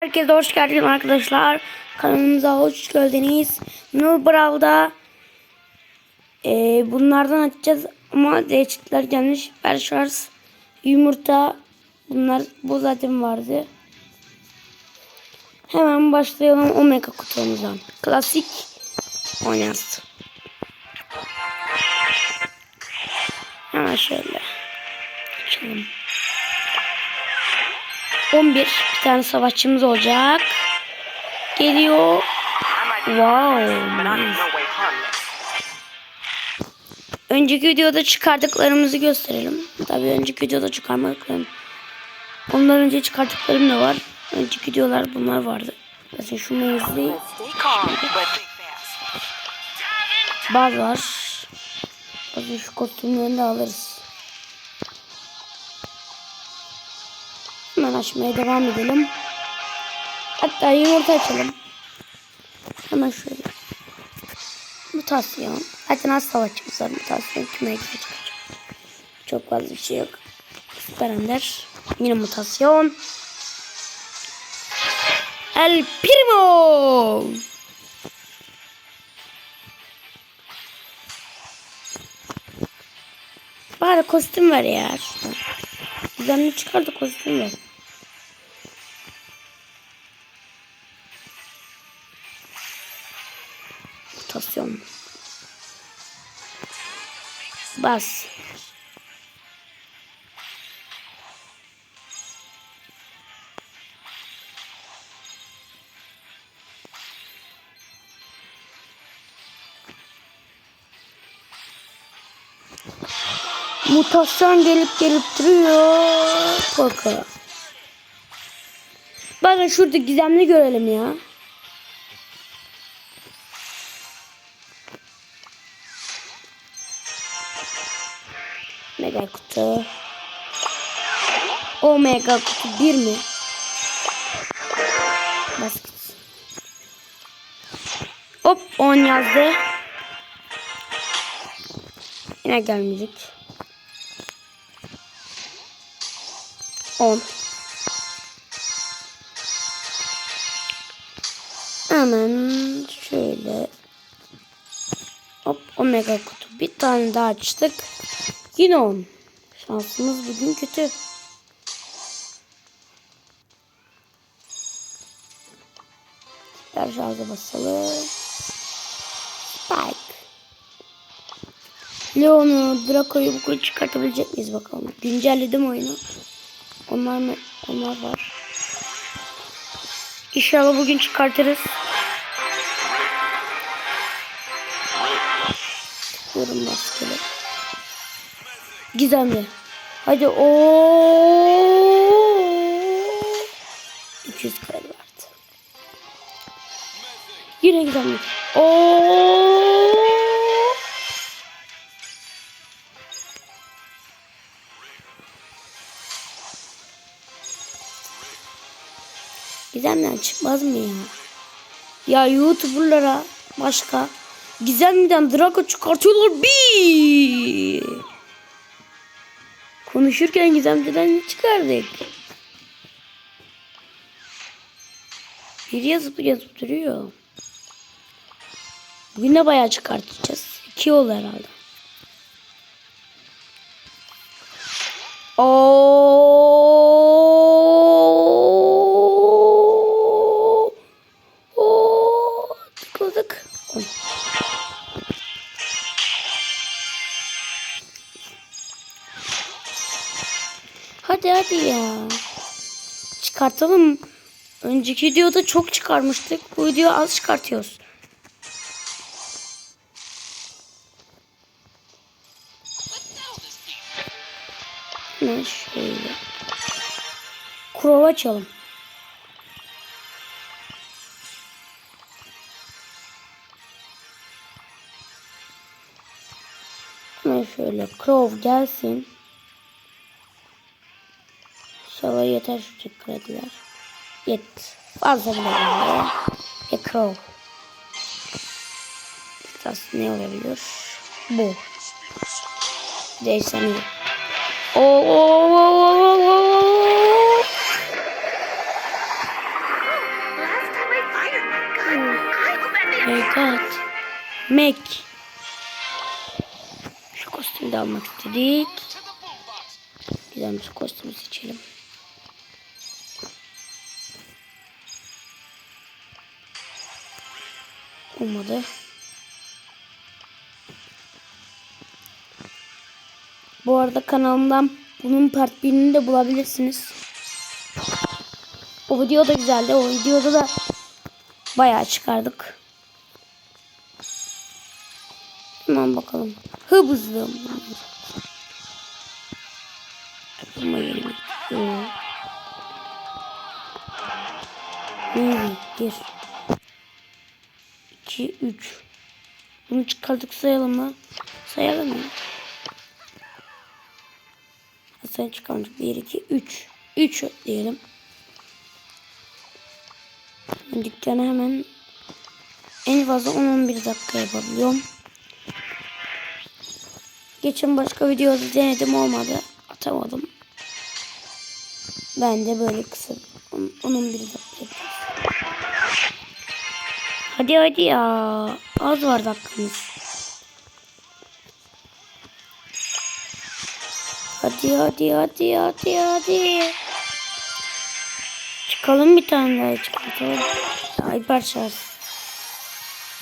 Herkese hoş geldiniz arkadaşlar. Kanalımıza hoş geldiniz. Nur Brawl'da e, bunlardan açacağız ama değişiklikler gelmiş. Berşars, yumurta bunlar bu zaten vardı. Hemen başlayalım Omega kutumuzdan. Klasik oynarız. Hemen şöyle. Açalım. 11 bir tane savaşçımız olacak. Geliyor. Wow. Önceki videoda çıkardıklarımızı gösterelim. Tabii önceki videoda çıkarmadıklarım. Ondan önce çıkarttıklarım da var. Önceki videolar bunlar vardı. Mesela şu fast. baz var. Bakın şu kostümlerini de alırız. Açmaya devam edelim. Hatta yumurta açalım. Hemen şöyle. Mutasyon. Zaten az savaşçımız var. Mutasyon kime çıkacak? Çok fazla bir şey yok. Süper Ender. Yine mutasyon. El Primo. Bari kostüm ver ya. Düzenli çıkar da kostüm ver. Mutasyon. Bas. Mutasyon gelip gelip duruyor. Bakın. Bakın şurada gizemli görelim ya. Omega kutu bir mi? Bas gitsin. Hop 10 yazdı. Yine gelmeyecek. 10 Hemen şöyle Hop omega kutu bir tane daha açtık. Yine 10 Şansımız bugün kötü. Süper şarja basalım. Spike. Leon'u, Draco'yu bugün çıkartabilecek miyiz bakalım. Güncelledim oyunu. Onlar mı? Onlar var. İnşallah bugün çıkartırız. Yorum maskeli. Gizemli. Hadi o 200 kredi verdi. Yine gizemli. O Gizemden çıkmaz mı ya? Ya YouTuber'lara başka Gizemden Draco çıkartıyorlar bir. Konuşurken Gizemden çıkardık. Bir yazıp yazıp duruyor. Bugün de bayağı çıkartacağız. İki oldu herhalde. Oo. Oo. Tıkladık. Hadi hadi ya. Çıkartalım. Önceki videoda çok çıkarmıştık. Bu video az çıkartıyoruz. Açalım. Hemen şöyle Crow gelsin. İnşallah yeter şu krediler. Yet. Fazla bile yani. E Crow. Aslında ne olabilir? Bu. Değişsem iyi. Oo, oo, oo, oo. God. Mac. Şu kostümü de almak istedik. Güzel bir kostümü seçelim. Olmadı. Bu arada kanalımdan bunun part 1'ini de bulabilirsiniz. O video da güzeldi. O videoda da bayağı çıkardık. Hemen bakalım. Hızlı. Yerine. Yok. Bir, bir. İki, üç. Bunu çıkardık sayalım mı? Sayalım mı? Sen çıkardık. Bir, iki, üç. Üç diyelim. Dükkanı hemen en fazla 10-11 dakika yapabiliyorum. Geçen başka videoda denedim olmadı. Atamadım. Ben de böyle kısa 10-11 dakika yapacağız. Hadi hadi ya. Az var dakikamız. Hadi hadi hadi hadi hadi. Çıkalım bir tane daha çıkartalım. Hyper şarj.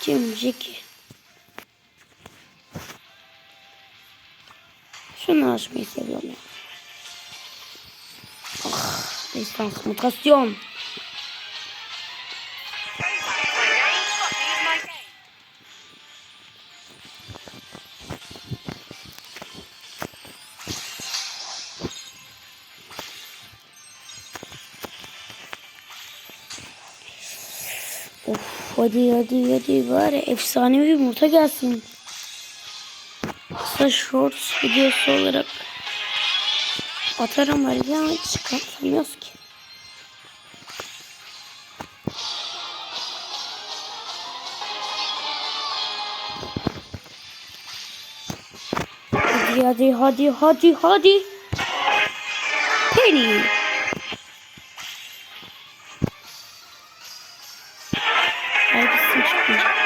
Kim Şunu açmayı seviyorum ya. Ah, distans mutasyon. Of hadi hadi hadi bari efsane bir yumurta gelsin. Kısa shorts videosu olarak atarım belki ama çıkartamıyoruz ki. Hadi hadi hadi hadi hadi. Penny. Herkesin çıkmayacak.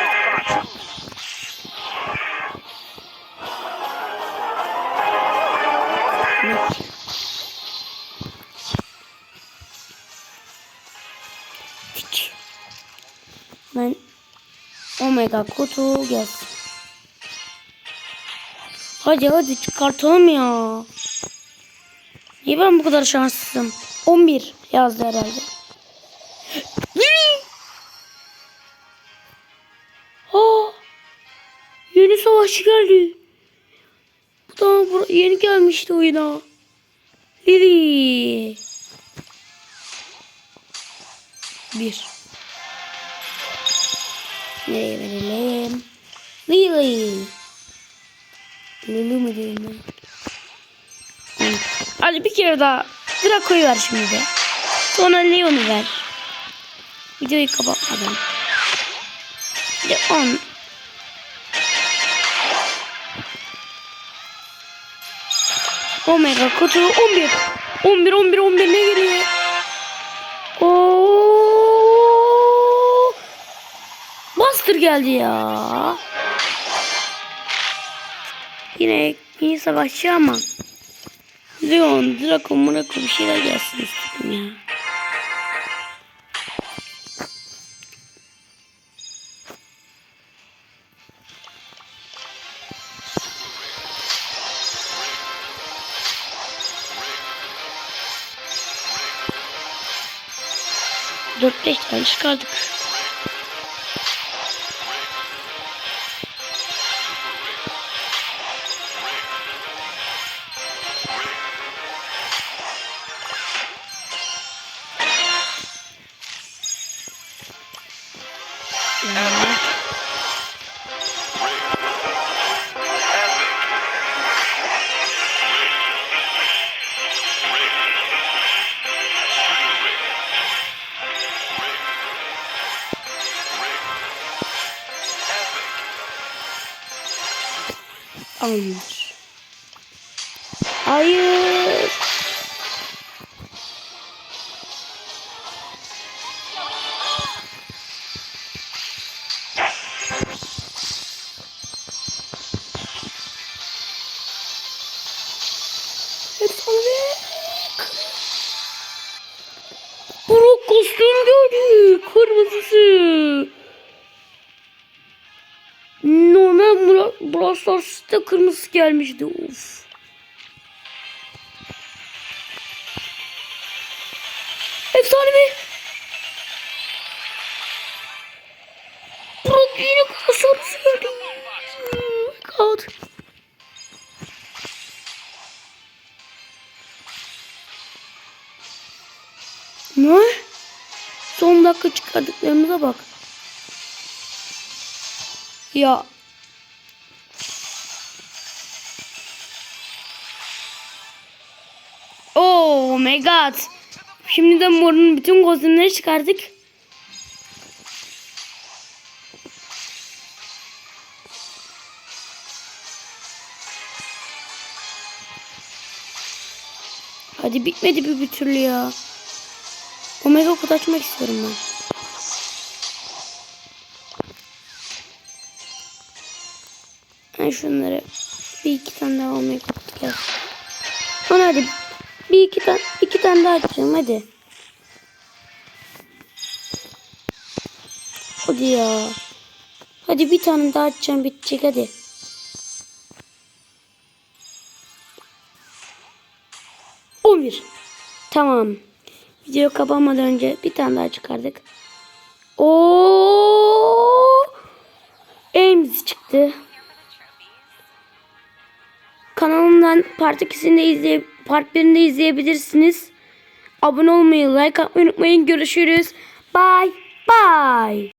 Omega kutu gelsin. Hadi hadi çıkartalım ya. Niye ben bu kadar şanssızım? 11 yazdı herhalde. Yeni. Savaşçı geldi. Bu da yeni gelmişti oyuna. Lili. Bir. Nereye verelim? Lili. Lili mi diyeyim ben? Hadi bir kere daha Draco'yu ver şimdi de. Sonra Leon'u ver. Videoyu kapatmadan. 10. Omega kutu 11. 11 11 11 ne geliyor? Geldi ya. Yine yeni savaşçı ama. Leon, Draco, Monaco bir şeyler gelsin istedim ya. Dört beş tane çıkardık. Hayır. Hayır. Buruk kostüm gördü. Kırmızısı. Normal Bra- Brawl Stars'ta kırmızı gelmişti. Of. Efsane mi? Brock yine kasarız verdi. Oh god. Ne? Son dakika çıkardıklarımıza bak. Ya. Oh my god. Şimdi de morun bütün kostümleri çıkardık. Hadi bitmedi bir, bir türlü ya. Omega kutu açmak istiyorum ben. Ben şunları bir iki tane daha kutu gelsin. Sonra hadi bir iki tane iki tane daha açacağım hadi. Hadi ya. Hadi bir tane daha açacağım bitecek hadi. On bir. Tamam. Video kapanmadan önce bir tane daha çıkardık. Oo! Ames çıktı. Kanalımdan part 2'sini de izleye part 1'ini de izleyebilirsiniz. Abone olmayı, like atmayı unutmayın. Görüşürüz. Bye bye.